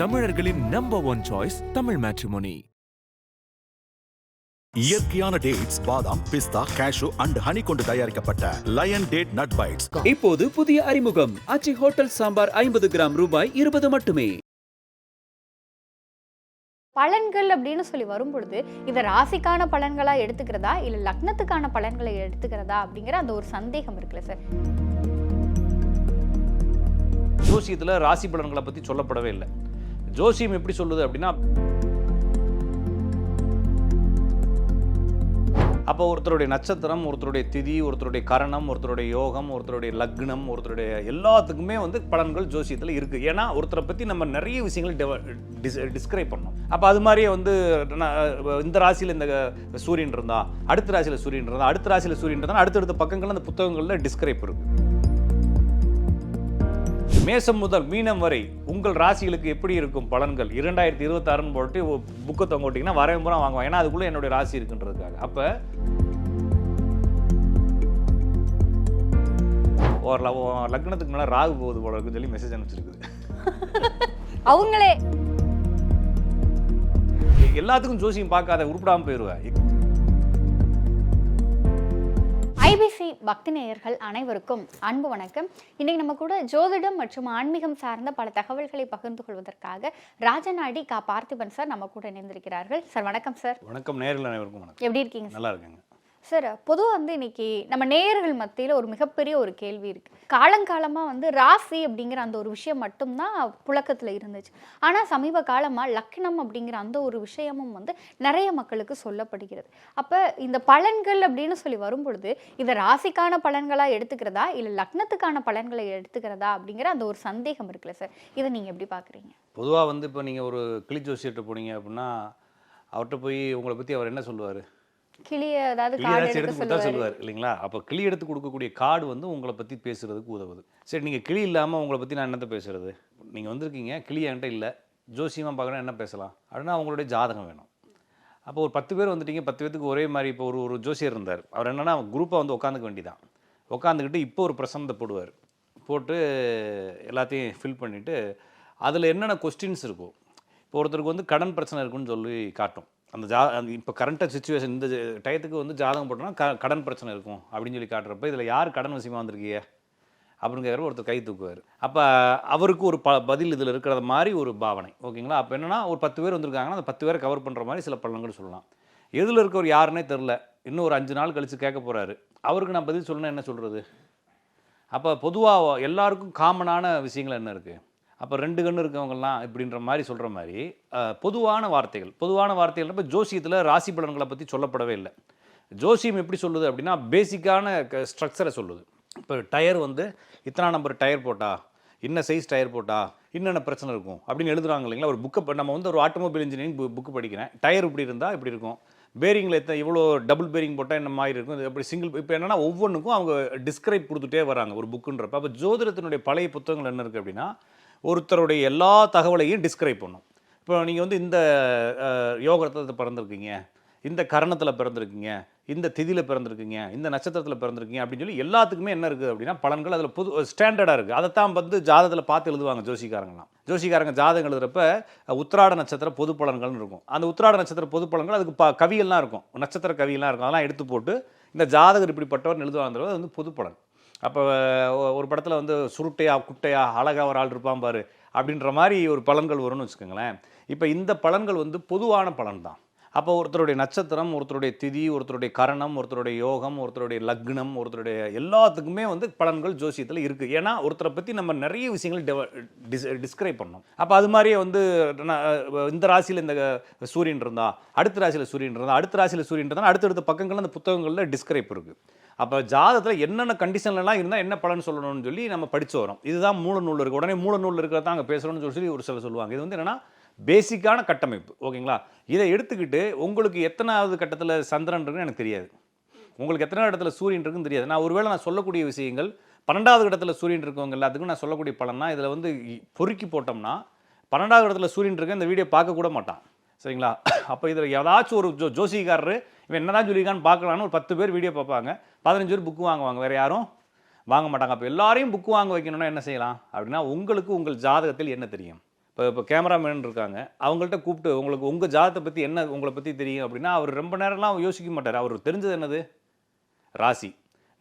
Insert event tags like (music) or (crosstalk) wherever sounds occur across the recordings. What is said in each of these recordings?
தமிழர்களின் number one choice Tamil matrimony இயற்கையான dates பாதாம் பிஸ்தா கேஷு அண்ட் ஹனி கொண்டு தயாரிக்கப்பட்ட லயன் டேட் நட் பைட்ஸ் இப்போது புதிய அறிமுகம். அச்சி ஹோட்டல் சாம்பார் ஐம்பது கிராம் ரூபாய் இருபது மட்டுமே. பலன்கள் அப்படின்னு சொல்லி வரும்பொழுது இதை ராசிக்கான பலன்களா எடுத்துக்கிறதா இல்ல லக்னத்துக்கான பலன்களை எடுத்துக்கிறதா அப்படிங்கிற அந்த ஒரு சந்தேகம் இருக்குல்ல சார். ஜோசியத்தில் ராசி பலன்களை பற்றி சொல்லப்படவே இல்லை. ஜோசியம் எப்படி சொல்லுது அப்படின்னா அப்போ ஒருத்தருடைய நட்சத்திரம் ஒருத்தருடைய திதி ஒருத்தருடைய கரணம் ஒருத்தருடைய யோகம் ஒருத்தருடைய லக்னம் ஒருத்தருடைய எல்லாத்துக்குமே வந்து பலன்கள் ஜோசியத்தில் இருக்குது ஏன்னா ஒருத்தரை பற்றி நம்ம நிறைய விஷயங்கள் டிஸ்கிரைப் பண்ணோம். அப்போ அது மாதிரியே வந்து நான், இந்த ராசியில் இந்த சூரியன் இருந்தா அடுத்த ராசியில் சூரியன் இருந்தா அடுத்த ராசியில் சூரியன் இருந்தால் அடுத்தடுத்த பக்கங்கள் அந்த புத்தகங்களில் டிஸ்கிரைப் இருக்குது மேசம் முதல் மீனம் வரை உங்கள் ராசிகளுக்கு எப்படி இருக்கும் பலன்கள்? இரண்டாயிரத்தி இருபத்தாறுன்னு போட்டு புக்கை தொங்க விட்டிங்கன்னா வரவன் பூரா வாங்குவான். ஏன்னா அதுக்குள்ளே என்னுடைய ராசி இருக்குன்றதுக்காக. அப்போ ஒரு லக்னத்துக்கு மேலே ராகு போகுது போல இருக்குன்னு சொல்லி மெசேஜ் அனுப்பிச்சிருக்குது. அவங்களே. எல்லாத்துக்கும் ஜோசியம் பார்க்காத உருப்படாமல் போயிடுவேன் ஐபிசி பக்தி நேயர்கள் அனைவருக்கும் அன்பு வணக்கம். இன்னைக்கு நம்ம கூட ஜோதிடம் மற்றும் ஆன்மீகம் சார்ந்த பல தகவல்களை பகிர்ந்து கொள்வதற்காக ராஜநாடி கா பார்த்திபன் சார் நம்ம கூட இணைந்திருக்கிறார்கள். சார் வணக்கம் சார். வணக்கம். நேரில் அனைவருக்கும் வணக்கம். எப்படி இருக்கீங்க நல்லா இருக்குங்க. சார் பொதுவாக வந்து இன்னைக்கு நம்ம நேயர்கள் மத்தியில் ஒரு மிகப்பெரிய ஒரு கேள்வி இருக்குது காலங்காலமாக வந்து ராசி அப்படிங்கிற அந்த ஒரு விஷயம் மட்டும்தான் புழக்கத்தில் இருந்துச்சு. ஆனால் சமீப காலமாக லக்னம் அப்படிங்கிற அந்த ஒரு விஷயமும் வந்து நிறைய மக்களுக்கு சொல்லப்படுகிறது. அப்போ இந்த பலன்கள் அப்படின்னு சொல்லி வரும்பொழுது இதை ராசிக்கான பலன்களாக எடுத்துக்கிறதா இல்லை லக்னத்துக்கான பலன்களை எடுத்துக்கிறதா அப்படிங்கிற அந்த ஒரு சந்தேகம் இருக்குல்ல சார்? இதை நீங்கள் எப்படி பார்க்குறீங்க பொதுவாக வந்து இப்போ நீங்கள் ஒரு கிளி ஜோசியர்கிட்ட போனீங்க அப்படின்னா அவர்கிட்ட போய் உங்களை பற்றி அவர் என்ன சொல்லுவார்? கிளிய அதாவது கிளி எடுத்து கொடுத்தா சொல்லுவார். இல்லைங்களா? அப்போ கிளி எடுத்து கொடுக்கக்கூடிய கார்டு வந்து உங்களை பற்றி பேசுறதுக்கு உதவுது. சரி நீங்கள் கிளி இல்லாமல் உங்களை பற்றி நான் என்னத்த பேசுறது? நீங்கள் வந்திருக்கீங்க கிளி என்கிட்ட இல்லை. ஜோசியமாக பார்க்கணும் என்ன பேசலாம்? அப்படின்னா அவங்களுடைய ஜாதகம் வேணும். அப்போ ஒரு பத்து பேர் வந்துட்டீங்க பத்து பேத்துக்கு ஒரே மாதிரி இப்போ ஒரு ஒரு ஜோசியர் இருந்தார். அவர் என்னன்னா குரூப்பாக வந்து உட்காந்துக்க வேண்டியதான் உட்காந்துக்கிட்டு இப்போ ஒரு பிரசனத்தை போடுவார். போட்டு எல்லாத்தையும் ஃபில் பண்ணிவிட்டு அதில் என்னென்ன கொஸ்டின்ஸ் இருக்கும் இப்போ ஒருத்தருக்கு வந்து கடன் பிரச்சனை இருக்குன்னு சொல்லி காட்டும். அந்த ஜா அந்த இப்போ கரண்ட்டாக சுச்சுவேஷன் இந்த டயத்துக்கு வந்து ஜாதகம் போட்டோம்னா க கடன் பிரச்சனை இருக்கும் அப்படின்னு சொல்லி காட்டுறப்ப இதில் யார் கடன் விஷயமா வந்திருக்கீங்க? அப்படின்னு கேட்குற ஒருத்தர் கை தூக்குவார். அப்போ அவருக்கு ஒரு ப பதில் இதில் இருக்கிறத மாதிரி ஒரு பாவனை. ஓகேங்களா? அப்போ என்னென்னா ஒரு பத்து பேர் வந்திருக்காங்கன்னா அந்த பத்து பேரை கவர் பண்ணுற மாதிரி சில பலன்கள் சொல்லலாம். எதில் இருக்கவர் யாருன்னே தெரில இன்னும் ஒரு அஞ்சு நாள் கழித்து கேட்க போகிறாரு அவருக்கு நான் பதில் சொல்லணும் என்ன சொல்கிறது அப்போ பொதுவாக எல்லாருக்கும் காமனான விஷயங்கள் என்ன இருக்குது அப்போ ரெண்டு கண்ணு இருக்கவங்கலாம் இப்படின்ற மாதிரி சொல்கிற மாதிரி பொதுவான வார்த்தைகள். பொதுவான வார்த்தைகள் இப்போ ஜோசியத்தில் ராசி பலன்களை பற்றி சொல்லப்படவே இல்லை. ஜோசியம் எப்படி சொல்லுது அப்படின்னா பேசிக்கான ஸ்ட்ரக்சரை சொல்லுது. இப்போ டயர் வந்து இத்தனை நம்பர் டயர் போட்டா என்ன சைஸ் டயர் போட்டா என்னென்ன பிரச்சனை இருக்கும் அப்படின்னு எழுதுறாங்க இல்லைங்களா? ஒரு புக்கை நம்ம வந்து ஒரு ஆட்டோமொபைல் இன்ஜினியரிங் புக்கு படிக்கிறேன். டயர் இப்படி இருந்தால் இப்படி இருக்கும். பேரிங்கில் எத்தனை இவ்வளோ டபுள் பேரிங் போட்டால் என்ன மாதிரி இருக்கும்? இது எப்படி சிங்கிள் இப்போ என்னென்னா ஒவ்வொன்றுக்கும் அவங்க டிஸ்கிரைப் கொடுத்துட்டே வராங்க ஒரு புக்குன்றப்ப அப்போ ஜோதிடத்தினுடைய பழைய புத்தகங்கள் என்ன இருக்குது அப்படின்னா ஒருத்தருடைய எல்லா தகவலையும் டிஸ்கிரைப் பண்ணும். இப்போ நீங்கள் வந்து இந்த அஹ், யோகத்தில் பிறந்திருக்கீங்க இந்த கரணத்தில் பிறந்திருக்கீங்க இந்த திதியில் பிறந்திருக்கீங்க இந்த நட்சத்திரத்தில் பிறந்திருக்கீங்க அப்படின்னு சொல்லி எல்லாத்துக்குமே என்ன இருக்குது அப்படின்னா பலன்கள் அதில் புது ஸ்டாண்டர்டாக இருக்குது அதைத்தான் வந்து ஜாதகத்தில் பார்த்து எழுதுவாங்க ஜோசிக்காரங்களாம் ஜோசிக்காரங்க ஜாதகம் எழுதுறப்ப உத்திராட நட்சத்திர பொது பலன்கள்னு இருக்கும். அந்த உத்திராட நட்சத்திர பொது பலன்கள் அதுக்கு ப கவியெல்லாம் இருக்கும். நட்சத்திர கவியெல்லாம் இருக்கும். அதெல்லாம் எடுத்து போட்டு இந்த ஜாதகர் இப்படிப்பட்டவர் எழுதுவாங்கிறது வந்து பொது பலன். அப்போ ஒரு படத்தில் வந்து சுருட்டையா குட்டையா அழகா ஒரு ஆள் இருப்பான் பாரு அப்படின்ற மாதிரி ஒரு பலன்கள் வரும்னு வச்சுக்கோங்களேன். இப்போ இந்த பலன்கள் வந்து பொதுவான பலன் தான் அப்போ ஒருத்தருடைய நட்சத்திரம் ஒருத்தருடைய திதி ஒருத்தருடைய கரணம் ஒருத்தருடைய யோகம் ஒருத்தருடைய லக்னம் ஒருத்தருடைய எல்லாத்துக்குமே வந்து பலன்கள் ஜோசியத்தில் இருக்குது ஏன்னா ஒருத்தரை பற்றி நம்ம நிறைய விஷயங்கள் டிஸ்கிரைப் பண்ணோம் அப்போ அது மாதிரியே வந்து நான், இந்த ராசியில் இந்த சூரியன் இருந்தால் அடுத்த ராசியில் சூரியன் இருந்தால் அடுத்த ராசியில் சூரியன் இருந்தால் அடுத்தடுத்த பக்கங்களில் அந்த புத்தகங்களில் டிஸ்கிரைப் இருக்குது அப்போ ஜாதகத்தில் என்னென்ன கண்டிஷன்லலாம் இருந்தால் என்ன பலன் சொல்லணும்னு சொல்லி நம்ம படித்து வரோம் இதுதான் மூல நூல் இருக்குது உடனே மூல நூல் இருக்கிறதா அங்கே பேசணும்னு சொல்லி ஒரு சிலர் சொல்லுவாங்க. இது வந்து என்னென்னா பேசிக்கான கட்டமைப்பு. ஓகேங்களா? இதை எடுத்துக்கிட்டு உங்களுக்கு எத்தனாவது கட்டத்தில் சந்திரன் இருக்குன்னு எனக்கு தெரியாது. உங்களுக்கு எத்தனை இடத்துல சூரியன் இருக்குன்னு தெரியாது. நான் ஒருவேளை நான் சொல்லக்கூடிய விஷயங்கள் பன்னெண்டாவது இடத்துல சூரியன் இருக்கவங்க எல்லாத்துக்கும் நான் சொல்லக்கூடிய பலன்னா இதில் வந்து பொறுக்கி போட்டோம்னா பன்னெண்டாவது இடத்துல சூரியன் இருக்கு இந்த வீடியோ பார்க்க கூட மாட்டான். சரிங்களா? அப்போ இதில் ஏதாச்சும் ஒரு ஜோ ஜோசிகாரரு இவன் என்னதான் சொல்லியிருக்கான்னு பார்க்கலான்னு ஒரு பத்து பேர் வீடியோ பார்ப்பாங்க. பதினஞ்சு பேர் புக்கு வாங்குவாங்க. வேறு யாரும் வாங்க மாட்டாங்க. அப்போ எல்லாரையும் புக்கு வாங்க வைக்கணும்னா என்ன செய்யலாம்? அப்படின்னா உங்களுக்கு உங்கள் ஜாதகத்தில் என்ன தெரியும்? இப்போ இப்போ இப்போ கேமராமேன் இருக்காங்க. அவங்கள்ட்ட கூப்பிட்டு உங்களுக்கு உங்கள் ஜாதத்தை பற்றி என்ன உங்களை பற்றி தெரியும் அப்படின்னா அவர் ரொம்ப நேரம்லாம் யோசிக்க மாட்டார். அவர் தெரிஞ்சது என்னது? ராசி.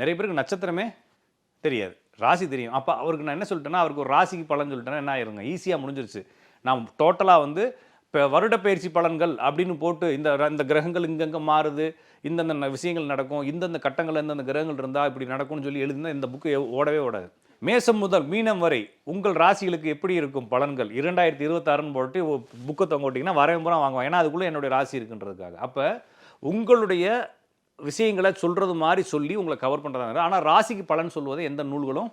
நிறைய பேருக்கு நட்சத்திரமே தெரியாது. ராசி தெரியும். அப்போ அவருக்கு நான் என்ன சொல்லிட்டேன்னா அவருக்கு ஒரு ராசிக்கு பலன் சொல்லிட்டேன்னா என்ன ஆயிருங்க? ஈஸியாக முடிஞ்சிருச்சு. நான் டோட்டலாக வந்து இப்போ வருட பயிற்சி பலன்கள் அப்படின்னு போட்டு இந்த இந்த கிரகங்கள் இங்கங்கே மாறுது இந்தந்த விஷயங்கள் நடக்கும் இந்தந்த கட்டங்கள் இந்தந்த கிரகங்கள் இருந்தால் இப்படி நடக்கும்னு சொல்லி எழுதினா இந்த புக்கு ஓடவே ஓடாது. மேசம் முதல் மீனம் வரை உங்கள் ராசிகளுக்கு எப்படி இருக்கும் பலன்கள்? இரண்டாயிரத்தி இருபத்தாறுன்னு போட்டு புக்கை தொங்க விட்டிங்கன்னா வரேன் பூரா வாங்குவாங்க. ஏன்னா அதுக்குள்ளே என்னுடைய ராசி இருக்குன்றதுக்காக. அப்போ உங்களுடைய விஷயங்களை சொல்கிறது மாதிரி சொல்லி உங்களை கவர் பண்ணுறாங்க ஆனால் ராசிக்கு பலன் சொல்வதை எந்த நூல்களும்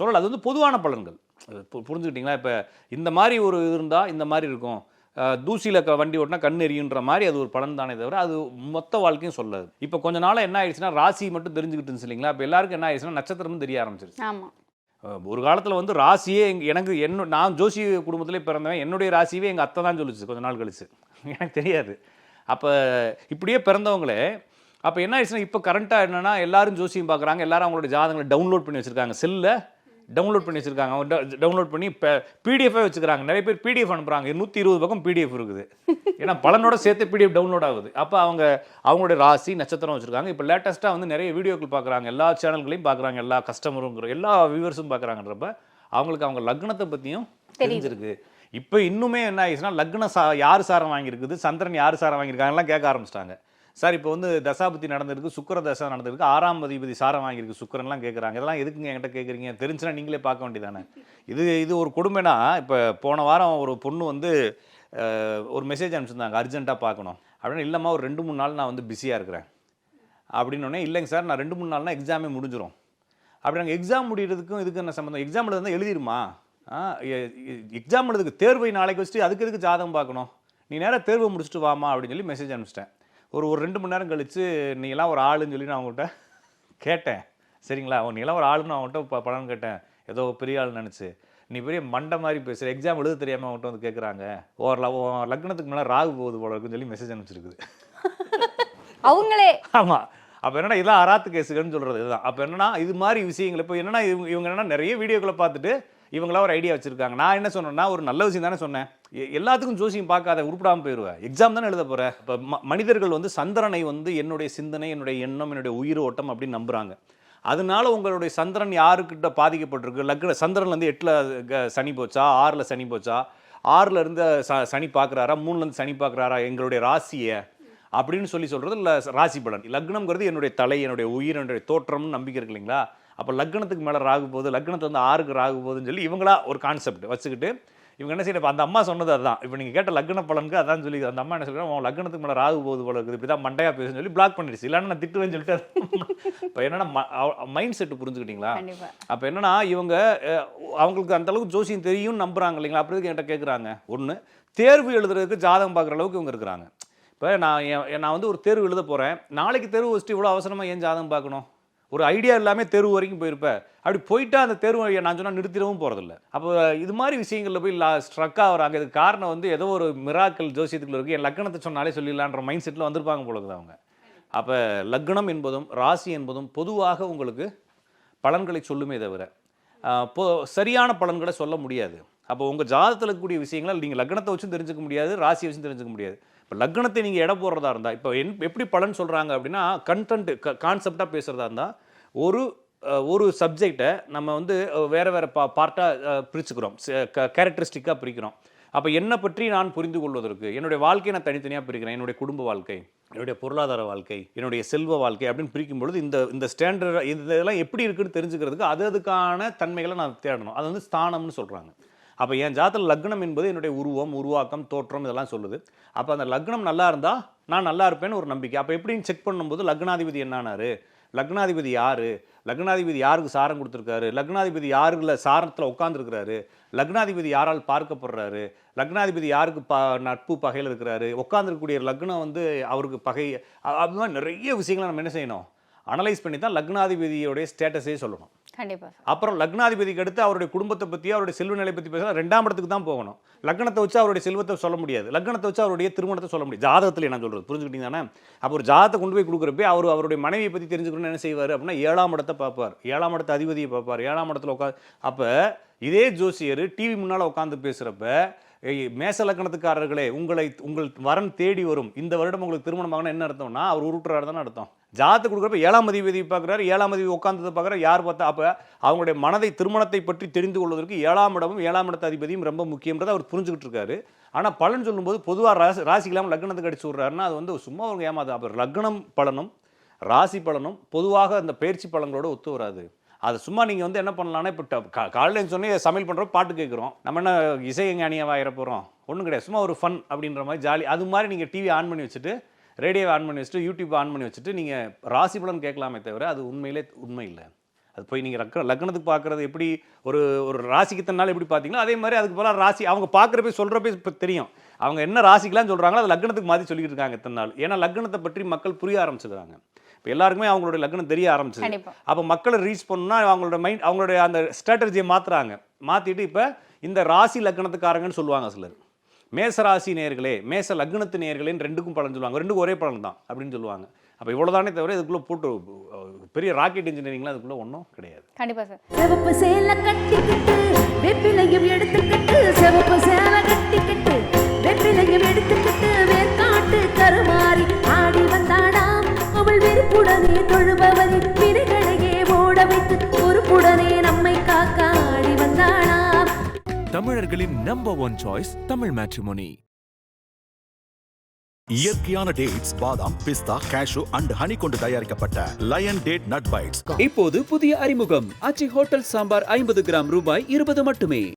சொல்லலை. அது வந்து பொதுவான பலன்கள். புரிஞ்சுக்கிட்டீங்களா? இப்போ இந்த மாதிரி ஒரு இது இருந்தால் இந்த மாதிரி இருக்கும். தூசியில் க வண்டி ஓட்டினா கண் எரியுன்ற மாதிரி அது ஒரு பலன் தானே தவிர அது மொத்த வாழ்க்கையும் சொல்லாது. இப்போ கொஞ்ச நாளாக என்ன ஆயிடுச்சுன்னா ராசி மட்டும் தெரிஞ்சுக்கிட்டு இருந்துச்சு இல்லைங்களா? இப்போ எல்லாருக்கும் என்ன ஆயிடுச்சுன்னா நட்சத்திரமும் தெரிய ஆரம்பிச்சிருச்சு. ஒரு காலத்தில் வந்து ராசியே எனக்கு என்ன நான் ஜோசி குடும்பத்திலே பிறந்தவன் என்னுடைய ராசியவே எங்கள் அத்தை தான் சொல்லுச்சு கொஞ்ச நாள் கழிச்சு. எனக்கு தெரியாது. அப்போ இப்படியே பிறந்தவங்களே அப்போ என்ன ஆயிடுச்சுன்னா இப்போ கரண்ட்டாக என்னன்னா எல்லாரும் ஜோசியம் பார்க்குறாங்க எல்லாரும் அவங்களோட ஜாதகங்களை டவுன்லோட் பண்ணி வச்சுருக்காங்க. செல்லில் டவுன்லோட் பண்ணி வச்சுருக்காங்க. அவங்க டவுன்லோட் பண்ணி இப்போ பிடிஎஃபே வச்சுக்கிறாங்க. நிறைய பேர் பிடிஎஃப் அனுப்புகிறாங்க நூற்றி இருபது பக்கம் பிடிஎஃப் இருக்குது. ஏன்னா பலனோட சேர்த்து பிடிஎஃப் டவுன்லோட் ஆகுது. அப்போ அவங்க அவங்களுடைய ராசி நட்சத்திரம் வச்சுருக்காங்க. இப்போ லேட்டஸ்ட்டாக வந்து நிறைய வீடியோக்கள் பார்க்குறாங்க எல்லா சேனல்களையும் பார்க்குறாங்க எல்லா கஸ்டமருங்கிற எல்லா வியூவர்ஸும் பார்க்குறாங்கன்றப்ப அவங்களுக்கு அவங்க லக்னத்தை பற்றியும் தெரிஞ்சிருக்கு. இப்போ இன்னுமே என்ன ஆயிடுச்சுன்னா லக்னம் சா யார் சாரம் வாங்கியிருக்குது? சந்திரன் யார் சாரம் வாங்கியிருக்காங்கலாம் கேட்க ஆரம்பிச்சிட்டாங்க. சார் இப்போ வந்து தசாபதி நடந்திருக்கு சுக்கர தசா நடந்திருக்கு ஆறாம் அதிபதி சாரம் வாங்கியிருக்கு சுக்கரன்லாம் கேட்குறாங்க இதெல்லாம் எதுக்குங்க என்கிட்ட கேட்குறீங்க தெரிஞ்சுனா நீங்களே பார்க்க வேண்டியதானே. இது இது ஒரு கொடுமைனா இப்போ போன வாரம் ஒரு பொண்ணு வந்து ஒரு மெசேஜ் அனுப்பிச்சிருந்தாங்க அர்ஜென்ட்டாக பார்க்கணும். அப்படின்னு இல்லைம்மா ஒரு ரெண்டு மூணு நாள் நான் வந்து பிஸியாக இருக்கிறேன். அப்படின்னோடனே இல்லைங்க சார் நான் ரெண்டு மூணு நாள்னா எக்ஸாமே முடிஞ்சிடும் அப்படி நாங்கள் எக்ஸாம் முடியறதுக்கும் இதுக்கு என்ன சம்மந்தம் எக்ஸாம் எழுதுனா எழுதிருமா? எக்ஸாம் எழுதுக்கு தேர்வை நாளைக்கு வச்சுட்டு அதுக்கு எதுக்கு ஜாதகம் பார்க்கணும்? நீ நேராக தேர்வை முடிச்சுட்டு வாமா அப்படின்னு சொல்லி மெசேஜ் அனுப்பிச்சிட்டேன். ஒரு ஒரு ரெண்டு மணி நேரம் கழிச்சு நீ எல்லாம் ஒரு ஆளுன்னு சொல்லி நான் அவங்ககிட்ட கேட்டேன். சரிங்களா? நீ எல்லாம் ஒரு ஆளுன்னு அவங்ககிட்ட ப- பலன் கேட்டேன். ஏதோ பெரிய ஆள் நினச்சி. நீ பெரிய மண்டை மாதிரி பேசுகிற எக்ஸாம் எழுத தெரியாமல் அவங்ககிட்ட வந்து கேட்குறாங்க ஓர் லக்னத்துக்கு மேலே ராகு போகுது போல இருக்குன்னு சொல்லி மெசேஜ் அனுப்பிச்சிருக்குது. (laughs) அவங்களே. ஆமா. அப்போ என்னன்னா இதெல்லாம் அராத்து கேஸுகள்னு சொல்றது இதுதான். அப்போ என்னன்னா இது மாதிரி விஷயங்கள் இப்போ என்னன்னா இவங்க இவங்க என்னன்னா நிறைய வீடியோக்களை பார்த்துட்டு இவங்களாம் ஒரு ஐடியா வச்சிருக்காங்க. நான் என்ன சொன்னேன்னா ஒரு நல்ல விஷயம் தானே சொன்னேன். எல்லாத்துக்கும் ஜோசியம் பார்க்காத உருப்படாமல் போயிடுவேன் எக்ஸாம் தானே எழுத போகிறேன் இப்போ மனிதர்கள் வந்து சந்திரனை வந்து என்னுடைய சிந்தனை என்னுடைய எண்ணம் என்னுடைய உயிர் ஓட்டம் அப்படின்னு நம்புகிறாங்க அதனால உங்களுடைய சந்திரன் யாருக்கிட்ட பாதிக்கப்பட்டிருக்கு? லக்ன சந்திரன்லேருந்து எட்டில் சனி போச்சா? ஆறில் சனி போச்சா? ஆறில் இருந்து ச சனி பார்க்குறாரா? மூணுலேருந்து சனி பார்க்குறாரா? எங்களுடைய ராசியை? அப்படின்னு சொல்லி சொல்கிறது இல்லை ராசி பலன். லக்னம்ங்கிறது என்னுடைய தலை என்னுடைய உயிர் என்னுடைய தோற்றம்னு நம்பிக்கை இருக்கு இல்லைங்களா? அப்போ லக்னத்துக்கு மேலே ராகு போகுது லக்னத்தை வந்து ஆறுக்கு ராகு போகுதுன்னு சொல்லி இவங்களா ஒரு கான்செப்ட் வச்சுக்கிட்டு இவங்க என்ன செய்யணும் இப்ப அந்த அம்மா சொன்னது அதுதான் இப்போ நீங்கள் கேட்ட லக்ன பலனுக்கு அதான் சொல்லி அந்த அம்மா என்ன சொல்கிறாங்க உன் லக்னத்துக்கு மேலே ராகு போகுது போல இருக்குது. இப்படி தான் மண்டையா பேசுன்னு சொல்லி பிளாக் பண்ணிடுச்சு. இல்லைன்னா நான் திட்டுவேன்னு சொல்லிட்டு (laughs) இப்போ என்னன்னா மைண்ட் செட் புரிஞ்சுக்கிட்டீங்களா? அப்போ என்னன்னா இவங்க அவங்களுக்கு அந்த அளவுக்கு ஜோசியம் தெரியும் நம்புறாங்க இல்லைங்களா? அப்படி என்கிட்ட கேட்குறாங்க ஒன்று தேர்வு எழுதுறதுக்கு ஜாதகம் பார்க்குற அளவுக்கு இவங்க இருக்கிறாங்க. இப்போ நான் நான் வந்து ஒரு தேர்வு எழுத போகிறேன் நாளைக்கு தேர்வு வச்சுட்டு இவ்வளோ அவசரமாக ஏன் ஜாதகம் பார்க்கணும்? ஒரு ஐடியா இல்லாமல் தேர்வு வரைக்கும் போயிருப்பேன் அப்படி போயிட்டா அந்த தேர்வு வழியை நான் சொன்னால் நிறுத்திடவும் போகிறதில்ல அப்போ இது மாதிரி விஷயங்களில் போய் லா ஸ்ட்ரக் ஆகிறாங்க. இதுக்கு காரணம் வந்து ஏதோ ஒரு மிராக்கல் ஜோசியத்துக்குள்ள இருக்குது என் லக்கணத்தை சொன்னாலே சொல்லிடலான்ற மைண்ட் செட்டில் வந்திருப்பாங்க போல அவங்க. அப்போ லக்னம் என்பதும் ராசி என்பதும் பொதுவாக உங்களுக்கு பலன்களை சொல்லுமே தவிர ஆஹ், சரியான பலன்களை சொல்ல முடியாது. அப்போ உங்கள் ஜாதத்தில் இருக்கக்கூடிய விஷயங்களை நீங்கள் லக்னத்தை வச்சும் தெரிஞ்சுக்க முடியாது ராசியை வச்சும் தெரிஞ்சுக்க முடியாது. இப்போ லக்னத்தை நீங்கள் இட போடுறதா இருந்தால் இப்போ என் எப்படி பலன் சொல்கிறாங்க அப்படின்னா கண்டென்ட் கான்செப்டாக பேசுகிறதா இருந்தால் ஒரு ஒரு சப்ஜெக்டை நம்ம வந்து வேறு வேறு பா பார்ட்டாக பிரிச்சுக்கிறோம். கேரக்டரிஸ்டிக்காக பிரிக்கிறோம். அப்போ என்னை பற்றி நான் புரிந்து கொள்வதற்கு என்னுடைய வாழ்க்கையை நான் தனித்தனியாக பிரிக்கிறேன் என்னுடைய குடும்ப வாழ்க்கை என்னுடைய பொருளாதார வாழ்க்கை என்னுடைய செல்வ வாழ்க்கை அப்படின்னு பிரிக்கும் பொழுது இந்த இந்த ஸ்டாண்டர்ட் இதெல்லாம் எப்படி இருக்குன்னு தெரிஞ்சுக்கிறதுக்கு அது அதுக்கான தன்மைகளை நான் தேடணும். அது வந்து ஸ்தானம்னு சொல்கிறாங்க அப்போ என் ஜாதத்தில் லக்னம் என்பது என்னுடைய உருவம் உருவாக்கம் தோற்றம் இதெல்லாம் சொல்லுது. அப்போ அந்த லக்னம் நல்லா இருந்தால் நான் நல்லா இருப்பேன்னு ஒரு நம்பிக்கை. அப்போ எப்படின்னு செக் பண்ணும்போது லக்னாதிபதி என்னானாரு? லக்னாதிபதி யார்? லக்னாதிபதி யாருக்கு சாரம் கொடுத்துருக்காரு? லக்னாதிபதி யாருல சாரத்தில் உட்காந்துருக்கிறாரு லக்னாதிபதி யாரால் பார்க்கப்படுறாரு? லக்னாதிபதி யாருக்கு ப நட்பு பகையில் இருக்கிறாரு? உட்காந்துருக்கக்கூடிய லக்னம் வந்து அவருக்கு பகை அது மாதிரி நிறைய விஷயங்களை நம்ம என்ன செய்யணும்? அனலைஸ் பண்ணி தான் லக்னாதிபதியோடைய ஸ்டேட்டஸே சொல்லணும். கண்டிப்பாக அப்புறம் லக்னாதிபதிக்கு அடுத்து அவருடைய குடும்பத்தை பற்றி அவருடைய செல்வ நிலை பற்றி பேசினா ரெண்டாம் இடத்துக்கு தான் போகணும். லக்னத்தை வச்சு அவருடைய செல்வத்தை சொல்ல முடியாது. லக்னத்தை வச்சு அவருடைய திருமணத்தை சொல்ல முடியாது. ஜாதகத்தில் என்ன சொல்கிறது புரிஞ்சுக்கிட்டீங்க தானே? அப்போ ஒரு ஜாதத்தை கொண்டு போய் கொடுக்குறப்ப அவர் அவருடைய மனைவியை பற்றி தெரிஞ்சுக்கணும்னு என்ன செய்வார் அப்படின்னா ஏழாம் இடத்தை பார்ப்பார். ஏழாம் இடத்த அதிபதியை பார்ப்பார். ஏழாம் இடத்துல உட்காந்து அப்போ இதே ஜோசியர் டிவி முன்னால் உட்காந்து பேசுகிறப்ப மேச லக்கணத்துக்காரர்களே உங்களை உங்கள் வரன் தேடி வரும். இந்த வருடம் உங்களுக்கு திருமணம் ஆகணும் என்ன அர்த்தம்னா அவர் உருட்டுறாரு தானே அர்த்தம். ஜாதகத்தை கொடுக்குறப்ப ஏழாம் அதிபதி பார்க்குறாரு ஏழாம் அதிபதி உட்காந்ததை பார்க்குறாரு யார் பார்த்தா அப்போ அவங்களுடைய மனதை திருமணத்தை பற்றி தெரிந்து கொள்வதற்கு ஏழாம் இடமும் ஏழாம் இடத்து அதிபதியும் ரொம்ப முக்கியன்றதை அவர் புரிஞ்சுக்கிட்டு இருக்காரு. ஆனால் பலன் சொல்லும்போது பொதுவாக ராசி ராசி இல்லாமல் லக்னத்துக்கு அடிச்சு விட்றாருன்னா அது வந்து சும்மா ஒரு ஏமாது அப்போ லக்னம் பலனும் ராசி பலனும் பொதுவாக அந்த பயிற்சி பலன்களோட ஒத்து வராது. அது சும்மா நீங்கள் வந்து என்ன பண்ணலான்னா இப்போ ட- கா- சொன்னே சமையல் பண்ணுறோம் பாட்டு கேட்குறோம். நம்ம என்ன இசை ஞானியாக ஆயிர போகிறோம் ஒன்றும் கிடையாது. சும்மா ஒரு ஃபன் அப்படின்ற மாதிரி ஜாலி அது மாதிரி நீங்கள் டிவி ஆன் பண்ணி வச்சுட்டு ரேடியோவை ஆன் பண்ணி வச்சுட்டு யூடியூப் ஆன் பண்ணி வச்சுட்டு நீங்கள் ராசி பலன் கேட்கலாமே தவிர அது உண்மையிலே உண்மை இல்லை. அது போய் நீங்கள் லக்க லக்னத்துக்கு பார்க்குறது எப்படி ஒரு ஒரு ராசிக்கு இத்தனை நாள் எப்படி பார்த்தீங்களோ அதே மாதிரி அதுக்கு போல ராசி அவங்க பார்க்குறப்ப சொல்கிறப்ப இப்போ தெரியும். அவங்க என்ன ராசிக்கெலாம் சொல்கிறாங்களோ அது லக்னத்துக்கு மாற்றி சொல்லிக்கிட்டு இருக்காங்க இத்தனை நாள். ஏன்னா லக்னத்தை பற்றி மக்கள் புரிய ஆரம்பிச்சிருக்காங்க இப்போ எல்லாருக்குமே அவங்களுடைய லக்னம் தெரிய ஆரம்பிச்சது. அப்போ மக்களை ரீச் பண்ணணும்னா அவங்களோட மைண்ட் அவங்களுடைய அந்த ஸ்ட்ராட்டஜியை மாற்றுறாங்க மாற்றிட்டு இப்போ இந்த ராசி லக்னத்துக்காரங்கன்னு சொல்லுவாங்க சிலர். மேச ராசி நேர்களே மேச லக்னத்து நேர்களேன்னு ரெண்டுக்கும் பலன் சொல்லுவாங்க. ரெண்டுக்கும் ஒரே பலன் தான் அப்படின்னு சொல்லுவாங்க. அப்போ இவ்வளோதானே தவிர இதுக்குள்ளே போட்டு பெரிய ராக்கெட் இன்ஜினியரிங்லாம் அதுக்குள்ளே ஒன்றும் கிடையாது. கண்டிப்பா சார். சிவப்பு சேலை கட்டிக்கிட்டு வெப்பிலையும் எடுத்துக்கிட்டு சிவப்பு சேலை கட்டிக்கிட்டு வெப்பிலையும் எடுத்துக்கிட்டு வேர்க்காட்டு கருமாறி ஆடி வந்தாடாம் அவள் வெறுப்புடனே தொழுபவரின் தமிழர்களின் number one choice Tamil matrimony இயற்கையான டேட்ஸ் பாதாம் பிஸ்தா கேஷு அண்ட் ஹனி கொண்டு தயாரிக்கப்பட்ட லயன் டேட் நட் பைட்ஸ் இப்போது புதிய அறிமுகம். ஆச்சி ஹோட்டல் சாம்பார் ஐம்பது கிராம் ரூபாய் இருபது மட்டுமே.